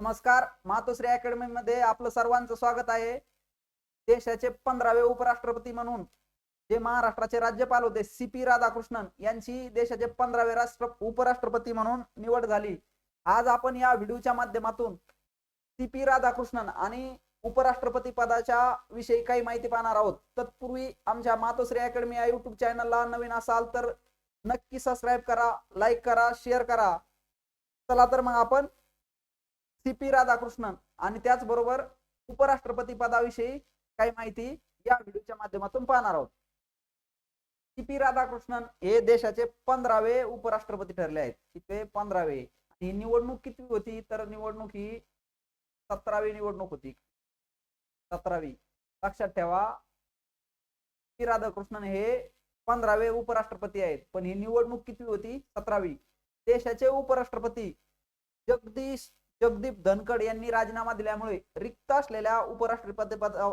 नमस्कार मातोश्री अकॅडमी मध्ये आपलं सर्वांचं स्वागत आहे. देशाचे पंधरावे उपराष्ट्रपती म्हणून जे महाराष्ट्राचे राज्यपाल होते सी पी राधाकृष्णन यांची देशाचे पंधरावे राष्ट्र उपराष्ट्रपती म्हणून निवड झाली. आज आपण या व्हिडिओच्या माध्यमातून सी पी राधाकृष्णन आणि उपराष्ट्रपती पदाच्या विषयी काही माहिती पाहणार आहोत. तत्पूर्वी आमच्या मातोश्री अकॅडमी या युट्यूब चॅनलला नवीन असाल तर नक्की सबस्क्राईब करा लाईक करा शेअर करा. चला तर मग आपण सी पी राधाकृष्णन आणि त्याचबरोबर उपराष्ट्रपती पदाविषयी काही माहिती या व्हिडिओच्या माध्यमातून पाहणार आहोत. सी पी राधाकृष्णन हे देशाचे पंधरावे उपराष्ट्रपती ठरले आहेत. किती पंधरावे. ही निवडणूक किती होती? तर निवडणूक ही सतरावी निवडणूक होती. सतरावी. लक्षात ठेवा. पी राधाकृष्णन हे पंधरावे उपराष्ट्रपती आहेत. पण ही निवडणूक किती होती? सतरावी. देशाचे उपराष्ट्रपती जगदीश जगदीप धनखड यांनी राजीनामा दिल्यामुळे रिक्त असलेल्या उपराष्ट्रपती पदा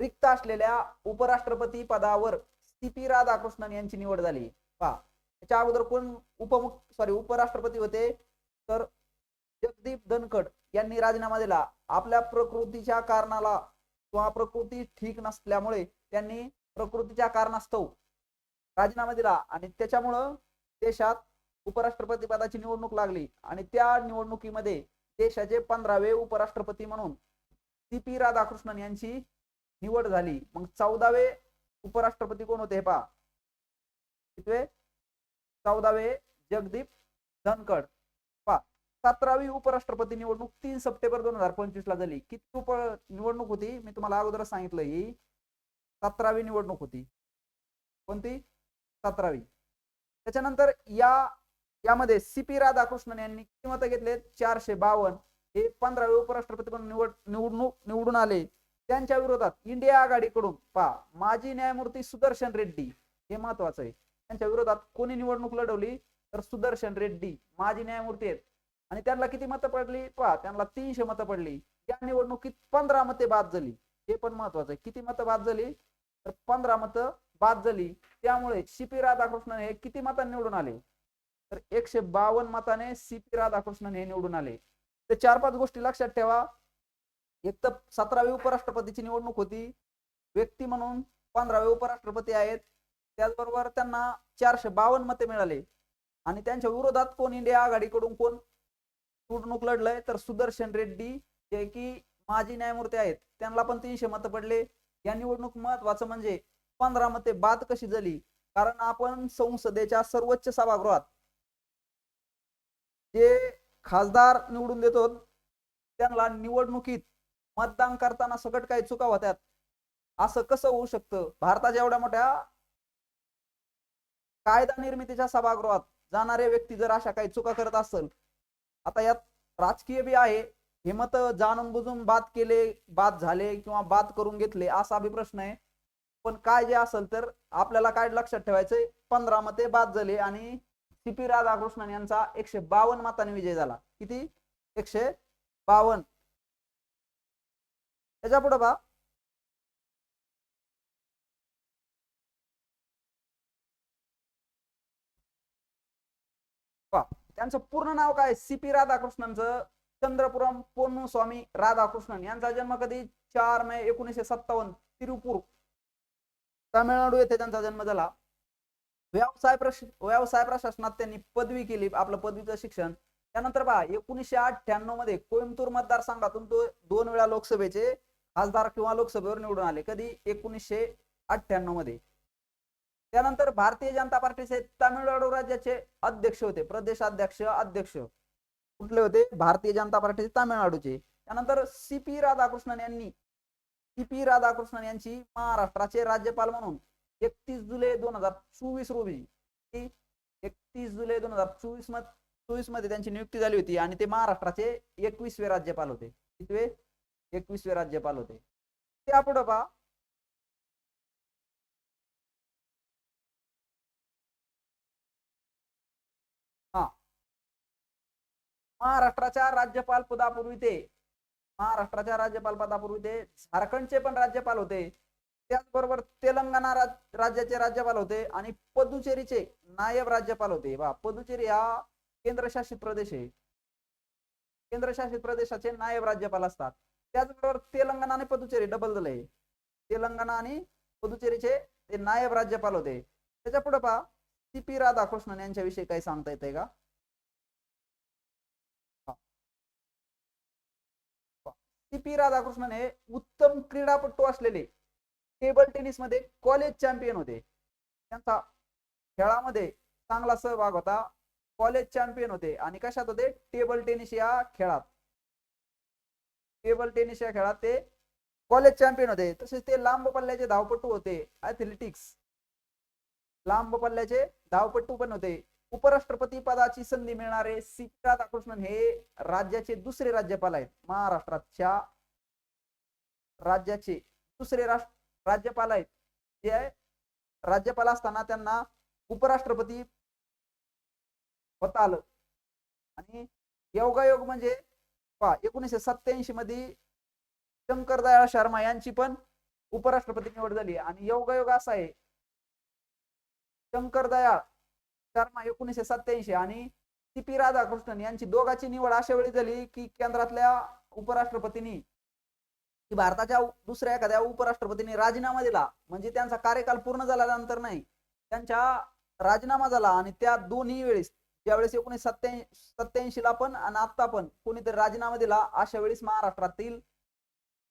रिक्त असलेल्या उपराष्ट्रपती पदावर सी पी राधाकृष्णन यांची निवड झाली. पहा त्याच्या अगोदर कोण उपमुख सॉरी उपराष्ट्रपती होते? तर जगदीप धनखड यांनी राजीनामा दिला. आपल्या प्रकृतीच्या कारणाला किंवा प्रकृती ठीक नसल्यामुळे त्यांनी प्रकृतीच्या कारणास्तव राजीनामा दिला आणि त्याच्यामुळं देशात उपराष्ट्रपती पदाची निवडणूक लागली आणि त्या निवडणुकीमध्ये देशाचे पंधरावे उपराष्ट्रपती म्हणून सी पी राधाकृष्णन यांची निवड झाली. मग चौदावे उपराष्ट्रपती कोण होते हे पा चौदावे जगदीप धनखड. पहा सतरावी उपराष्ट्रपती निवडणूक तीन सप्टेंबर दोन हजार पंचवीस ला झाली. किती उप निवडणूक होती? मी तुम्हाला अगोदर सांगितलं ही. सतरावी निवडणूक होती. कोणती? सतरावी. त्याच्यानंतर या यामध्ये सी पी राधाकृष्णन यांनी किती मतं घेतले चारशे बावन्न. हे पंधरावे उपराष्ट्रपती म्हणून निवड निवडणूक निवडून आले. त्यांच्या विरोधात इंडिया आघाडीकडून पा माजी न्यायमूर्ती सुदर्शन रेड्डी हे महत्वाचं आहे. त्यांच्या विरोधात कोणी निवडणूक लढवली? तर सुदर्शन रेड्डी माजी न्यायमूर्ती आहेत. आणि त्यांना किती मतं पडली? पहा त्यांना तीनशे मतं पडली. या निवडणुकीत पंधरा मते बाद झाली. हे पण महत्वाचं आहे. किती मतं बाद झाली? तर पंधरा मतं बाद झाली. त्यामुळे सी पी राधाकृष्णन हे किती मतांनी निवडून आले? तर एकशे बावन्न मताने सी पी राधाकृष्णन हे निवडून आले. ते चार पाच गोष्टी लक्षात ठेवा. एक तर सतरावी उपराष्ट्रपतीची निवडणूक होती. व्यक्ती म्हणून पंधरावे उपराष्ट्रपती आहेत. त्याचबरोबर त्यांना चारशे बावन्न मते मिळाले. आणि त्यांच्या विरोधात कोण इंडिया आघाडीकडून कोण निवडणूक लढलंय? तर सुदर्शन रेड्डी जे की माजी न्यायमूर्ती आहेत त्यांना पण तीनशे मतं पडले. या निवडणूक महत्वाचं म्हणजे पंधरा मते बाद कशी झाली? कारण आपण संसदेच्या सर्वोच्च सभागृहात जे खासदार निवडून देतो त्यांना निवडणुकीत मतदान करताना सगळं काही चुका होत्यात असं कसं होऊ शकतं? भारताच्या एवढ्या मोठ्या कायदा निर्मितीच्या सभागृहात जाणारे व्यक्ती जर अशा काही चुका करत असेल आता यात राजकीय बी आहे हे मत जाणून बुजून बाद केले बाद झाले किंवा बाद करून घेतले असा बी प्रश्न आहे. पण काय जे असेल तर आपल्याला काय लक्षात ठेवायचंय? पंधरा मते बाद झाले आणि सी पी राधाकृष्णन यांचा एकशे बावन्न मताने विजय झाला. किती? एकशे बावन्न. त्याच्या पुढे बा त्यांचं पूर्ण नाव काय? सी पी राधाकृष्णनचं. चंद्रपुरम पोन्नू स्वामी राधाकृष्णन यांचा जन्म कधी? चार मे एकोणीसशे सत्तावन्न तिरुपूर. तामिळनाडू येथे त्यांचा जन्म झाला. व्यवसाय प्रश व्यवसाय प्रशासनात त्यांनी पदवी केली आपलं पदवीचं शिक्षण. त्यानंतर पहा एकोणीसशे अठ्ठ्याण्णवमध्ये कोइंबतूर मतदारसंघातून तो दोन वेळा लोकसभेचे खासदार किंवा लोकसभेवर निवडून आले. कधी? एकोणीसशे अठ्ठ्याण्णवमध्ये. त्यानंतर भारतीय जनता पार्टीचे तामिळनाडू राज्याचे अध्यक्ष होते. प्रदेशाध्यक्ष अध्यक्ष. कुठले होते? भारतीय जनता पार्टीचे तामिळनाडूचे. त्यानंतर सी पी राधाकृष्णन यांनी सी पी राधाकृष्णन यांची महाराष्ट्राचे राज्यपाल म्हणून एकतीस जुलै दोन हजार चोवीस रोजी. एकतीस जुलै दोन हजार चोवीसमध्ये चोवीसमध्ये त्यांची नियुक्ती झाली होती आणि ते महाराष्ट्राचे एकवीसवे राज्यपाल होते. कितवे? एकवीसवे राज्यपाल होते. त्यापुढे पहा. हा. महाराष्ट्राच्या राज्यपाल पदापूर्वी ते. महाराष्ट्राच्या राज्यपाल पदापूर्वी ते. झारखंडचे पण राज्यपाल होते. त्याचबरोबर तेलंगणा राज राज्याचे राज्यपाल होते आणि पदुचेरीचे नायब राज्यपाल होते. बा पदुचेरी हा केंद्रशासित प्रदेश आहे. केंद्रशासित प्रदेशाचे नायब राज्यपाल असतात. त्याचबरोबर तेलंगणा आणि पदुचेरी डबल झाले तेलंगणा आणि पुदुचेरीचे ते नायब राज्यपाल होते. त्याच्या पुढे पहा सी पी राधाकृष्णन यांच्याविषयी काही सांगता येते का? सी पी राधाकृष्णन हे उत्तम क्रीडापटू असलेले टेबल टेनिसमध्ये कॉलेज चॅम्पियन होते. त्यांचा खेळामध्ये चांगला सहभाग होता. कॉलेज चॅम्पियन होते. आणि कशात होते? टेबल टेनिस या खेळात. टेबल टेनिस या खेळात ते कॉलेज चॅम्पियन होते. तसेच ते लांब पल्ल्याचे धावपटू होते. ऍथलेटिक्स लांब पल्ल्याचे धावपटू पण होते. उपराष्ट्रपती पदाची संधी मिळणारे सी पी राधाकृष्णन हे राज्याचे दुसरे राज्यपाल आहेत. महाराष्ट्राच्या राज्याचे दुसरे राष्ट्र राज्यपाल आहेत. ते आहे. राज्यपाल असताना त्यांना उपराष्ट्रपती होता आलं. आणि योगायोग म्हणजे पहा एकोणीसशे सत्याऐंशी मध्ये शंकर दयाळ शर्मा यांची पण उपराष्ट्रपती निवड झाली. आणि योगायोग असा आहे. शंकर दयाळ शर्मा एकोणीसशे सत्याऐंशी आणि सी पी राधाकृष्णन यांची दोघांची निवड अशा वेळी झाली की केंद्रातल्या उपराष्ट्रपतींनी की भारताच्या दुसऱ्या एखाद्या उपराष्ट्रपतींनी राजीनामा दिला. म्हणजे त्यांचा कार्यकाल पूर्ण झाल्यानंतर नाही त्यांच्या राजीनामा झाला आणि त्या दोन्ही वेळेस ज्यावेळेस एकोणीस सत्याऐंशी सत्याऐंशी ला पण आणि आता पण कोणीतरी राजीनामा दिला अशा वेळेस महाराष्ट्रातील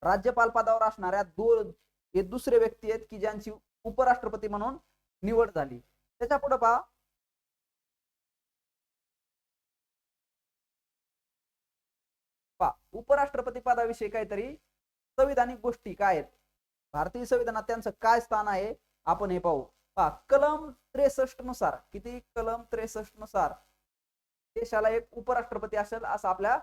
राज्यपाल पदावर असणाऱ्या दोन हे दुसरे व्यक्ती आहेत की ज्यांची उपराष्ट्रपती म्हणून निवड झाली. त्याच्या पुढे पहा. पहा उपराष्ट्रपती पदाविषयी काहीतरी संविधानिक गोष्टी काय आहेत? भारतीय संविधानात त्यांचं काय स्थान आहे? आपण हे पाहू. पहा कलम त्रेसष्टनुसार किती कलम त्रेसष्टनुसार? देशाला एक उपराष्ट्रपती असेल असं आपल्या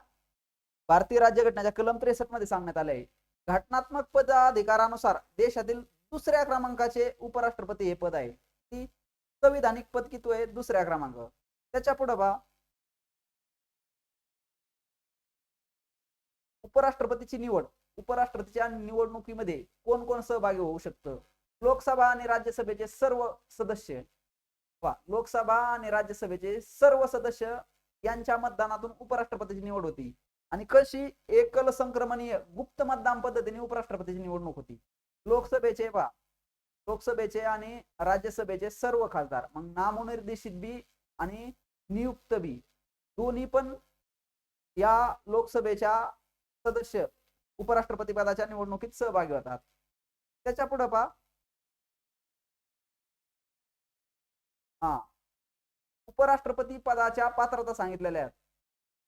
भारतीय राज्यघटनेच्या कलम त्रेसष्टमध्ये सांगण्यात आले आहे घटनात्मक पदाधिकारानुसार देशातील दुसऱ्या क्रमांकाचे उपराष्ट्रपती हे पद आहे. ती संविधानिक पद किती आहे? दुसऱ्या क्रमांक. त्याच्या पुढे बा उपराष्ट्रपतीची निवड. उपराष्ट्रपतीच्या निवडणुकीमध्ये कोण कोण सहभागी होऊ शकतं? लोकसभा आणि राज्यसभेचे सर्व सदस्य. वा लोकसभा आणि राज्यसभेचे सर्व सदस्य यांच्या मतदानातून उपराष्ट्रपतीची निवड होती. आणि कशी? एकल संक्रमणीय गुप्त मतदान पद्धतीने उपराष्ट्रपतीची निवडणूक होती. लोकसभेचे वा लोकसभेचे आणि राज्यसभेचे सर्व खासदार मग नामनिर्देशित बी आणि नियुक्त बी. दोन्ही पण या लोकसभेच्या सदस्य उपराष्ट्रपती पदाच्या निवडणुकीत सहभागी होतात. त्याच्या पुढे पहा. हा. उपराष्ट्रपती पदाच्या पात्रता सांगितलेल्या आहेत.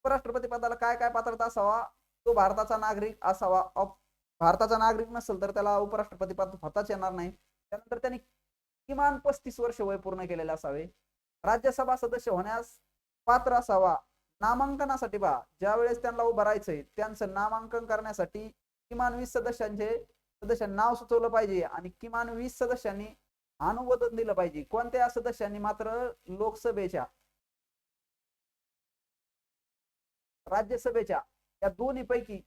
उपराष्ट्रपती पदाला काय काय पात्रता असावा? तो भारताचा नागरिक असावा. भारताचा नागरिक नसेल तर त्याला उपराष्ट्रपती पद होताच येणार नाही. त्यानंतर त्यांनी किमान पस्तीस वर्ष वय पूर्ण केलेले असावे. राज्यसभा सदस्य होण्यास पात्र असावा. नामांकनासाठी पहा. ज्या वेळेस त्यांना उभं राहायचंय त्यांचं नामांकन करण्यासाठी किमान वीस सदस्यांचे सदस्य नाव सुचवलं पाहिजे आणि किमान वीस सदस्यांनी अनुमोदन दिलं पाहिजे. कोणत्या सदस्यांनी? मात्र लोकसभेच्या. राज्यसभेच्या. या दोन्ही पैकी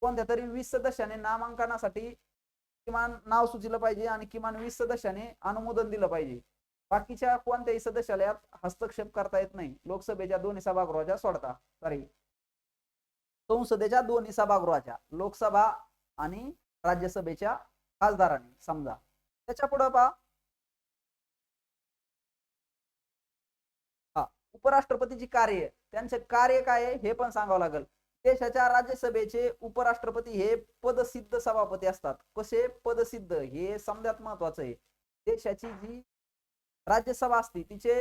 कोणत्या तरी वीस सदस्यांनी नामांकनासाठी किमान नाव सुचलं पाहिजे आणि किमान वीस सदस्यांनी अनुमोदन दिलं पाहिजे. बाकीच्या कोणत्याही सदस्याला यात हस्तक्षेप करता येत नाही. लोकसभेच्या दोन्ही सभागृहाच्या सोडता. सॉरी संसदेच्या दोन्ही सभागृहाच्या लोकसभा आणि राज्यसभेच्या खासदारांनी समजा. त्याच्या पुढे पहा. हा उपराष्ट्रपतीची कार्य त्यांचे कार्य काय आहे हे पण सांगावं लागेल. देशाच्या राज्यसभेचे उपराष्ट्रपती हे पदसिद्ध सभापती असतात. कसे? पदसिद्ध हे समजात महत्वाचं आहे. देशाची जी राज्यसभा असते तिचे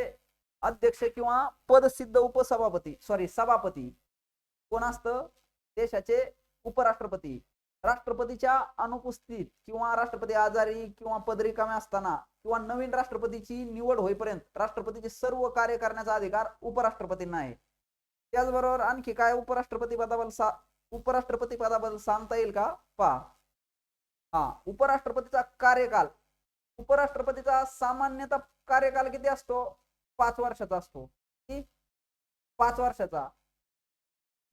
अध्यक्ष किंवा पदसिद्ध उपसभापती सॉरी सभापती कोण असतं? देशाचे उपराष्ट्रपती. राष्ट्रपतीच्या अनुपस्थित किंवा राष्ट्रपती आजारी किंवा पदरिकामे असताना किंवा नवीन राष्ट्रपतीची निवड होईपर्यंत राष्ट्रपतीचे सर्व कार्य करण्याचा अधिकार उपराष्ट्रपतींना आहे. त्याचबरोबर आणखी काय उपराष्ट्रपती पदाबद्दल सा उपराष्ट्रपती पदाबद्दल सांगता येईल का? पहा. हा उपराष्ट्रपतीचा कार्यकाल उपराष्ट्रपतीचा सामान्यतः कार्यकाल किती असतो? पाच वर्षाचा असतो. की पाच वर्षाचा.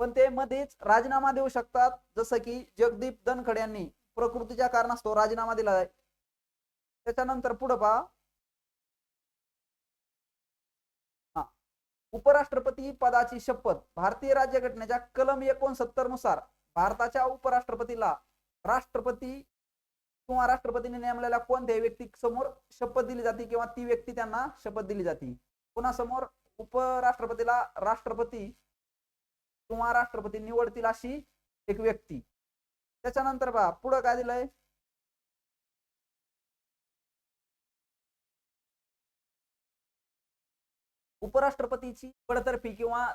पण ते मध्येच राजीनामा देऊ शकतात. जसं की जगदीप धनखड यांनी प्रकृतीच्या कारणास्तव राजीनामा दिला आहे. त्याच्यानंतर पुढं पहा. हा. उपराष्ट्रपती पदाची शपथ भारतीय राज्यघटनेच्या कलम एकोणसत्तरनुसार भारताच्या उपराष्ट्रपतीला राष्ट्रपती किंवा राष्ट्रपतीने नेमलेल्या कोणत्याही व्यक्ती समोर शपथ दिली जाते किंवा ती व्यक्ती त्यांना शपथ दिली जाते. कोणासमोर उपराष्ट्रपतीला राष्ट्रपती किंवा राष्ट्रपती निवडतील अशी एक व्यक्ती. त्याच्यानंतर पहा पुढं काय दिलंय? उपराष्ट्रपतीची बडतर्फी किंवा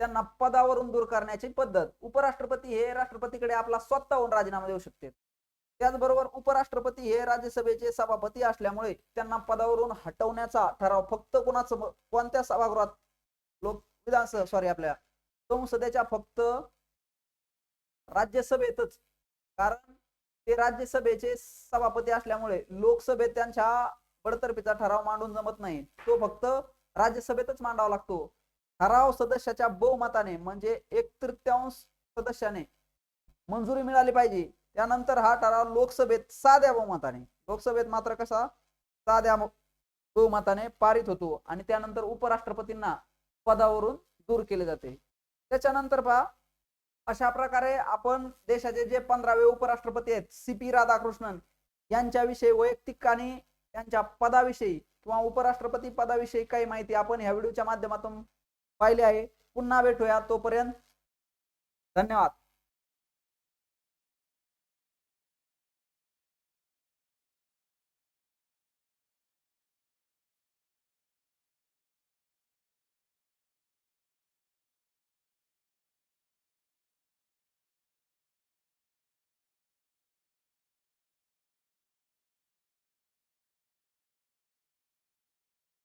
त्यांना पदावरून दूर करण्याची पद्धत. उपराष्ट्रपती हे राष्ट्रपतीकडे आपला स्वतःहून राजीनामा देऊ शकते. त्याचबरोबर उपराष्ट्रपती हे राज्यसभेचे सभापती असल्यामुळे त्यांना पदावरून हटवण्याचा ठराव फक्त कोणाचं कोणत्या सभागृहात? लोक विधानसभा सॉरी आपल्या संसदेच्या फक्त राज्यसभेतच. कारण ते राज्यसभेचे सभापती असल्यामुळे लोकसभेत त्यांच्या बडतर्फीचा ठराव मांडून जमत नाही. तो फक्त राज्यसभेतच मांडावा लागतो. ठराव सदस्याच्या बहुमताने म्हणजे एक तृतीयांश सदस्याने मंजुरी मिळाली पाहिजे. त्यानंतर हा ठराव लोकसभेत साध्या बहुमताने लोकसभेत मात्र कसा? साध्या बहुमताने पारित होतो आणि त्यानंतर उपराष्ट्रपतींना पदावरून दूर केले जाते. त्याच्यानंतर पहा अशा प्रकारे आपण देशाचे जे पंधरावे उपराष्ट्रपती आहेत सी पी राधाकृष्णन यांच्याविषयी वैयक्तिक आणि त्यांच्या पदाविषयी किंवा उपराष्ट्रपती पदाविषयी काही माहिती आपण ह्या व्हिडिओच्या माध्यमातून पाहिली आहे. पुन्हा भेटूया तोपर्यंत. धन्यवाद.